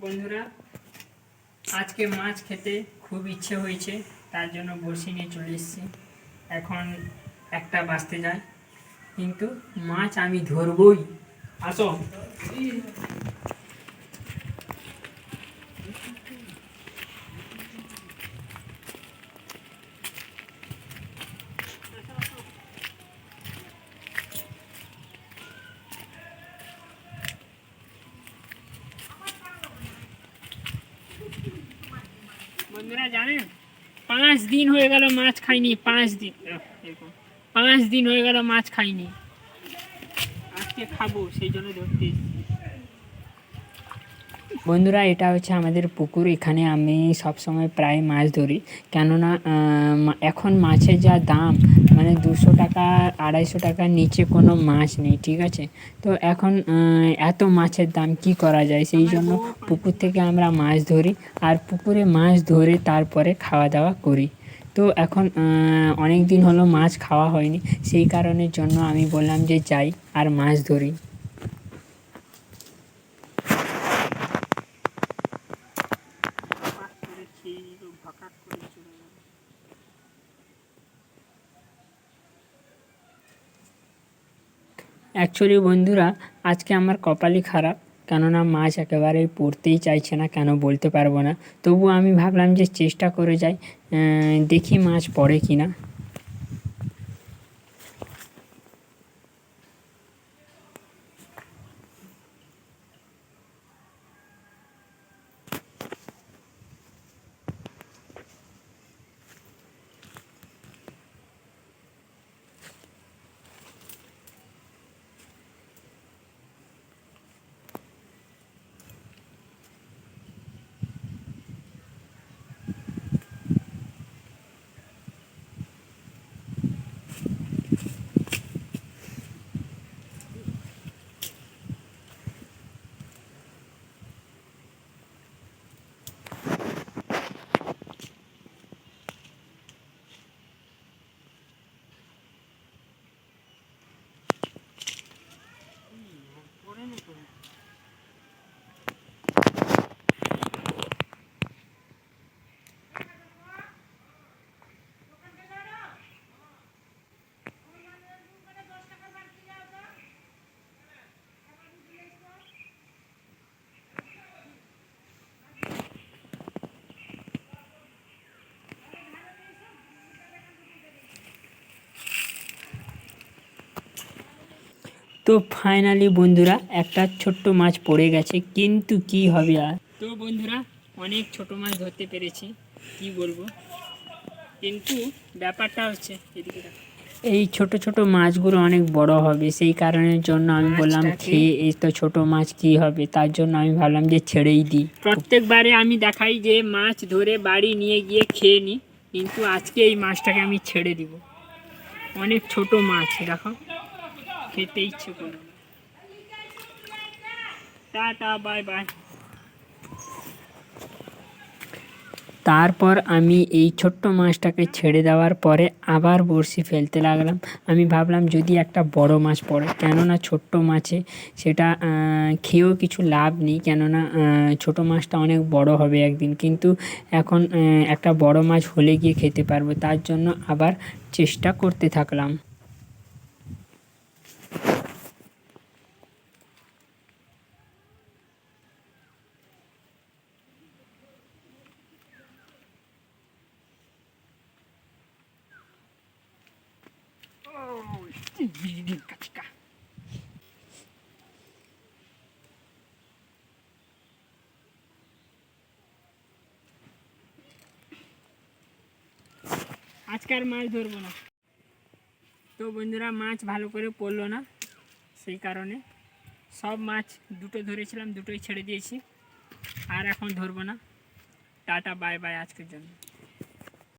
বন্ধুরা, আজকে মাছ খেতে খুব ইচ্ছে হয়েছে, তার জন্য বড়শি নিয়ে চলে এসেছি। এখন একটা বাঁচতে যায়। কিন্তু মাছ আমি ধরবই। আসো। বন্ধুরা জানেন, পাঁচ দিন হয়ে গেল মাছ খাইনি, পাঁচ দিন। পাঁচ দিন হয়ে গেল মাছ খাইনি। আজকে খাব, সেই জন্য ধরতে। বন্ধুরা, এটা হচ্ছে আমাদের পুকুর। এখানে আমি সব সময় প্রায় মাছ ধরি। কেননা এখন মাছের যা দাম মানে দুশো টাকা, আড়াইশো টাকার নিচে কোনো মাছ নেই, ঠিক আছে? তো এখন এত মাছের দাম কি করা যায়? সেই জন্য পুকুর থেকে আমরা মাছ ধরি আর পুকুরে মাছ ধরে তারপরে খাওয়া দাওয়া করি। তো এখন অনেক দিন হলো মাছ খাওয়া হয়নি। সেই কারণের জন্য আমি বললাম যে যাই আর মাছ ধরি। অ্যাকচুয়ালি বন্ধুরা, আজকে আমার কপালই খারাপ, কেননা মাছ একেবারেই পড়তেই চাইছে না, কেন বলতে পারব না। তবু আমি ভাবলাম যে চেষ্টা করে যাই দেখি মাছ পড়ে কি না তো ফাইনালি বন্ধুরা একটা ছোট্ট মাছ পড়ে গেছে কিন্তু কি হবে আর? তো বন্ধুরা অনেক ছোট মাছ ধরতে পেরেছি কি বলব? কিন্তু ব্যাপারটা হচ্ছে এদিকে এই ছোট ছোট মাছগুলো অনেক বড় হবে সেই কারণের জন্য আমি বললাম খেয়ে এই তো ছোট মাছ কি হবে? তার জন্য আমি ভাবলাম যে ছেড়েই দিই। প্রত্যেকবারে আমি দেখাই যে মাছ ধরে বাড়ি নিয়ে গিয়ে খেয়ে নিই কিন্তু আজকে এই মাছটাকে আমি ছেড়ে দিব। অনেক ছোট মাছ দেখো। খেতে ইচ্ছে করো টাটা, বাই বাই। তারপর আমি এই ছোট্ট মাছটাকে ছেড়ে দেওয়ার পরে আবার বড়শি ফেলতে লাগলাম। আমি ভাবলাম, যদি একটা বড় মাছ পড়ে, কেননা ছোট্ট মাছে সেটা খেয়েও কিছু লাভ নেই, কেননা ছোট মাছটা অনেক বড় হবে একদিন। কিন্তু এখন একটা বড় মাছ হলে গিয়ে খেতে পারব, তার জন্য আবার চেষ্টা করতে থাকলাম। আজকে আর মাছ ধরবো না তো বন্ধুরা মাছ ভালো করে পড়ল না সেই কারণে সব মাছ দুটো ধরেছিলাম দুটোই ছেড়ে দিয়েছি আর এখন ধরবো না টাটা বাই বাই আজকের জন্য